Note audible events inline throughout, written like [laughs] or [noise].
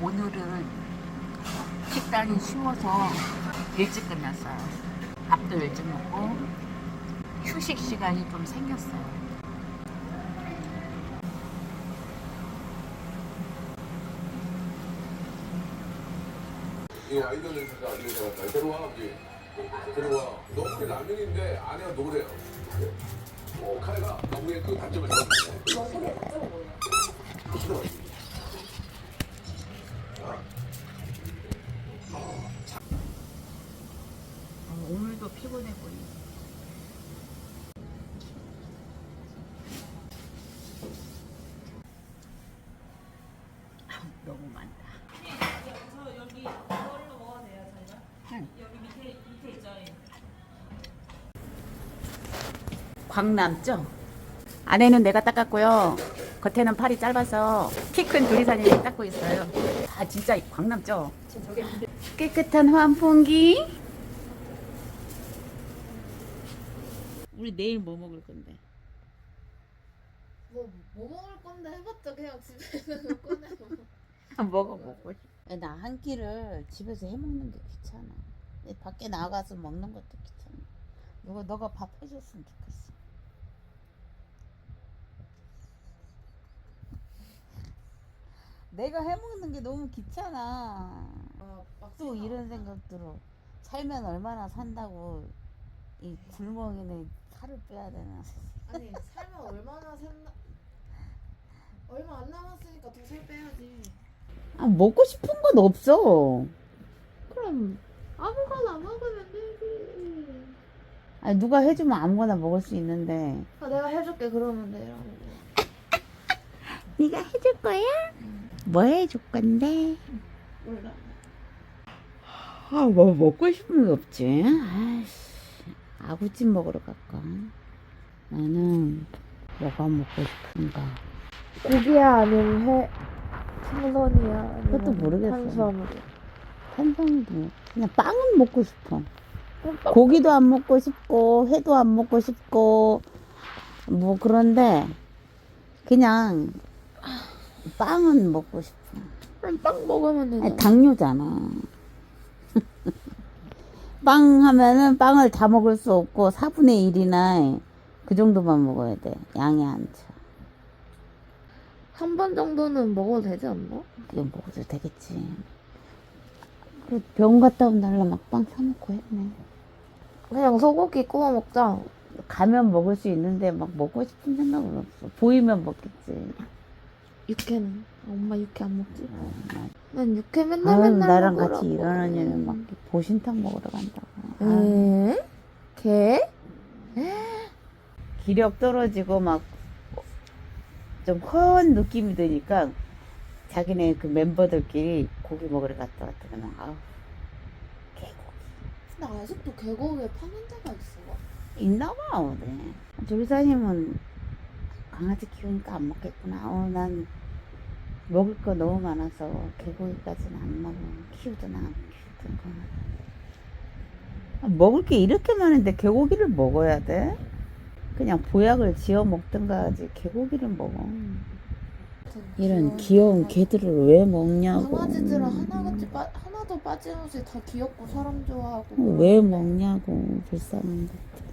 오늘은 식단이 쉬워서 일찍 끝났어요. 밥도 일찍 먹고 휴식 시간이 좀 생겼어요. 이 아이들은 제가 안 되잖아. 들어와, 여기. 들어와. 너구리 라면인데 안에가 노래요. 어, 칼가 너구리의 그 단점을 잡았네. 너구리의 단점은 뭐예요? 어, 오늘도 피곤해 보이네. 아, 너무 많다. 저 여기 이걸로 먹어도 돼요, 저희가? 응. 여기 밑에 밑에 있죠. 광남죠? 안에는 내가 닦았고요. 겉에는 팔이 짧아서 키큰 두리사님이 닦고 있어요. 아 진짜 광남죠? 깨끗한 환풍기. 우리 내일 뭐 먹을 건데? 뭐, 뭐 먹을 건데 해봤자 그냥 집에 있는 거 꺼내 먹어. 먹어보고 싶어. 나 한 끼를 집에서 해 먹는 게 귀찮아. 밖에 나가서 먹는 것도 귀찮아. 누가 너가 밥 해줬으면 좋겠어. 내가 해 먹는 게 너무 귀찮아. 아, 막또 이런 생각 들어. 살면 얼마나 산다고 이 굴멍이네 살을 빼야 되나. 아니 살면 얼마나 산다. 얼마 안 남았으니까 더 살 빼야지. 아 먹고 싶은 건 없어. 그럼 아무거나 먹으면 되지. 아 누가 해주면 아무거나 먹을 수 있는데. 아, 내가 해줄게 그러면 돼. 네가 해줄 거야? 뭐 해줄 건데? 몰라. 아, 뭐 먹고 싶은 게 없지. 아이씨, 아구찜 먹으러 갈까? 나는 뭐가 먹고 싶은가? 고기야 아니면 회 생선이야 아니면 그것도 모르겠어. 탄수화물이야. 탄성도 그냥 빵은 먹고 싶어. 고기도 안 먹고 싶고 회도 안 먹고 싶고 뭐 그런데 그냥 빵은 먹고 싶어. 그럼 빵 먹으면 되잖아. 아니, 당뇨잖아. 빵 하면은 빵을 다 먹을 수 없고 4분의 1이나 그 정도만 먹어야 돼. 양이 안 차. 한 번 정도는 먹어도 되지 않나? 그게 먹어도 되겠지. 그병 갔다 온 날로 막 빵 사먹고 했네. 그냥 소고기 구워 먹자. 가면 먹을 수 있는데 막 먹고 싶은 생각은 없어. 보이면 먹겠지. 육회는 아, 엄마 육회 안 먹지? 난 육회 맨날 아유, 맨날 나랑 먹으라고. 같이 일하는 애는 막 보신탕 먹으러 간다고. 아, 에? 개? 기력 떨어지고 막좀 허한 느낌이 드니까 자기네 그 멤버들끼리 고기 먹으러 갔다 왔다 그냥 아우 개고기 근데 아직도 계곡에 파는 데가 있어. 있나 봐 어디 조리사님은 강아지 키우니까 안 먹겠구나 어, 난 먹을 거 너무 많아서 개고기까지는 안 먹어. 키우든 안 키우든 그건. 아, 먹을 게 이렇게 많은데 개고기를 먹어야 돼? 그냥 보약을 지어 먹든가 하지 개고기를 먹어. 이런 귀여운 개들을 왜 먹냐고. 강아지들은 하나같이 빠, 하나도 빠짐없이 다 귀엽고 사람 좋아하고. 어, 왜 먹냐고 불쌍한 것들.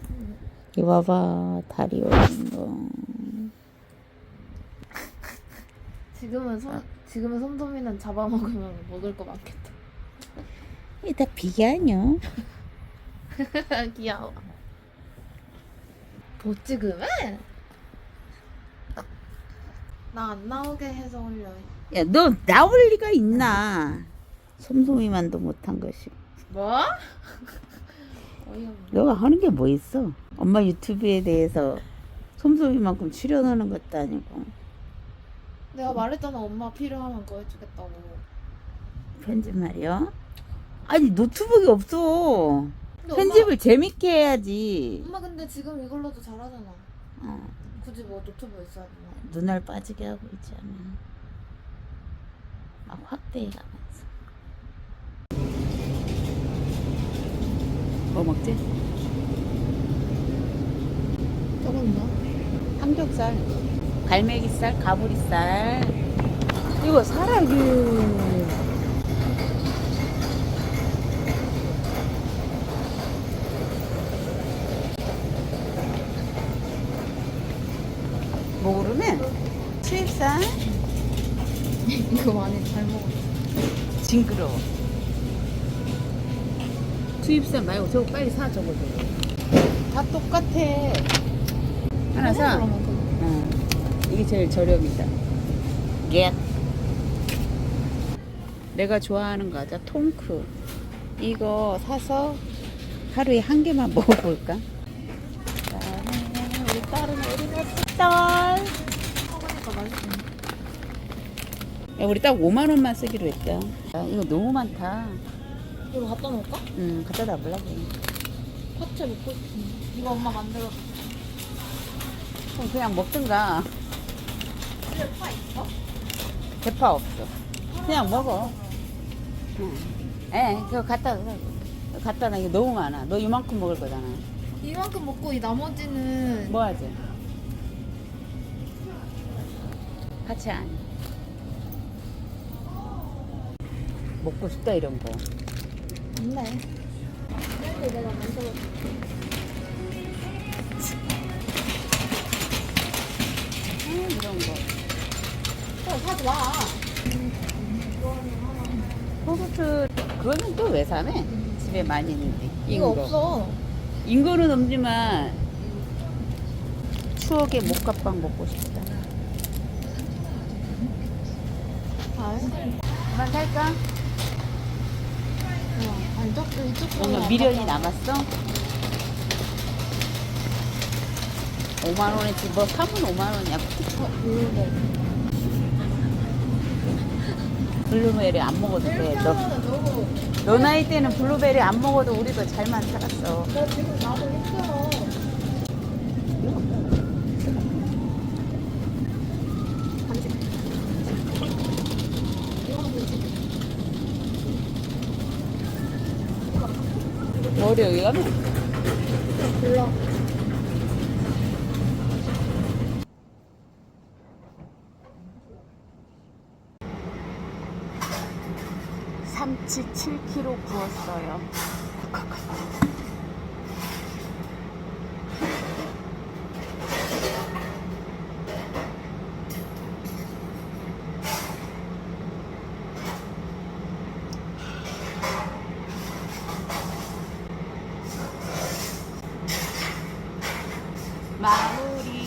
이 봐봐 다리 올린 거 지금은 손 지금은 손도미는 잡아먹으면 먹을 거 많겠다. 이게 다 비계 아니야 [laughs] 귀여워. 뭐 찍으면? 나안 나오게 해서 올려. 야 너 나올 리가 있나 솜솜이만도 못한 것이 뭐? [laughs] 어이없네. 너가 하는 게 뭐 있어 엄마 유튜브에 대해서 솜솜이만큼 출연하는 것도 아니고 내가 말했잖아 엄마 필요하면 그거 해주겠다고. 편집 말이야 아니 노트북이 없어 근데 편집을 재밌게 해야지 엄마, 엄마 근데 지금 이걸로도 잘하잖아. 어, 굳이 뭐 노트북 있어야 되나? 눈알 빠지게 하고 있잖아 막 확대해가면서 뭐 먹지? 조금 삼겹살, 갈매기살, 가브리살. 이거 사라기. 모르면 수입산. 이거 많이 잘 먹었어. 징그러워. 수입산 말고 저거 빨리 사 저거 저거. 다 똑같아. 하나 사. 이게 제일 저렴이다. 겟. 내가 좋아하는 과자 통크. 이거 사서 하루에 한 개만 [laughs] 먹어볼까? 우리 딸은 어디 갔어? 야, 우리 딱 5만 원만 쓰기로 했다. 야, 이거 너무 많다. 이거 갖다 놓을까? 응, 갖다 놔보려고. 파채 먹고 싶은데. 이거 엄마 만들어. 그럼 그냥 먹든가. 집에 파 있어? 대파 없어. 그냥 먹어. 응. 에, 그거 갖다 놔. 갖다 놔. 이거 너무 많아. 너 이만큼 먹을 거잖아. 이만큼 먹고 이 나머지는 뭐 하지? 같이 안. 먹고 싶다 이런 거. 없네. 내가 만들어. 이런 거. 어, 사지 마. 호구트 그거는 또 왜 사매? 집에 많이 있는데. 이거 인거. 없어. 인거는 없지만 추억의 목값빵 먹고 싶다. 아, 그만 살까? 아, 이쪽 이쪽 오늘 미련이 남았어? 5만 원이지 뭐 사면 5만 원이야. 블루베리 안 먹어도 돼. 너, 너 나이 때는 블루베리 안 먹어도 우리도 잘만 살았어. 나 지금 나도 힘들어. 머리 여기 가면 몰라. 삼치 7kg 구웠어요. 마무리.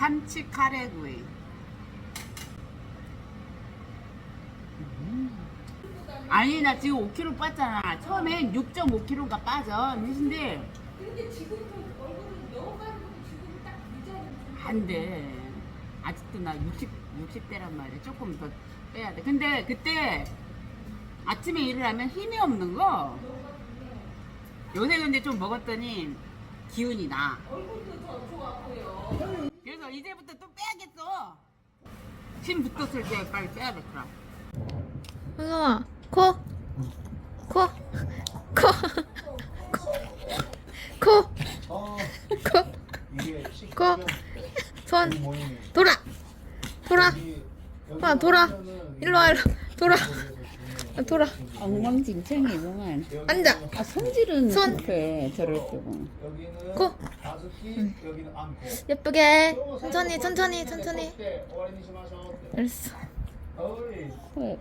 삼치 카레구이. 음. 아니 나 지금 5kg 빠졌잖아. 처음엔 6.5kg가 빠져. 근데 안 돼. 아직도 나 60, 60대란 말이야. 조금 더 빼야 돼. 근데 그때 아침에 일을 하면 힘이 없는 거. 요새 근데 좀 먹었더니 기운이 나. 이제부터 또 빼야겠어. 힘 붙었을 때 빨리 빼야 겠더라. 현성아, 코, 코, 코, 코, 어, 코, 이게 코, 손, 모임이 돌아, 돌아, 여기 아, 돌아, 와, 일로, 돌아, 아, 돌아, 엉망진창이구만. 앉아, 아, 성질은 손. 급해. 저럴 코. 여기는 안고 예쁘게, 천천히, 천천히, 천천히. 알았어. 왜?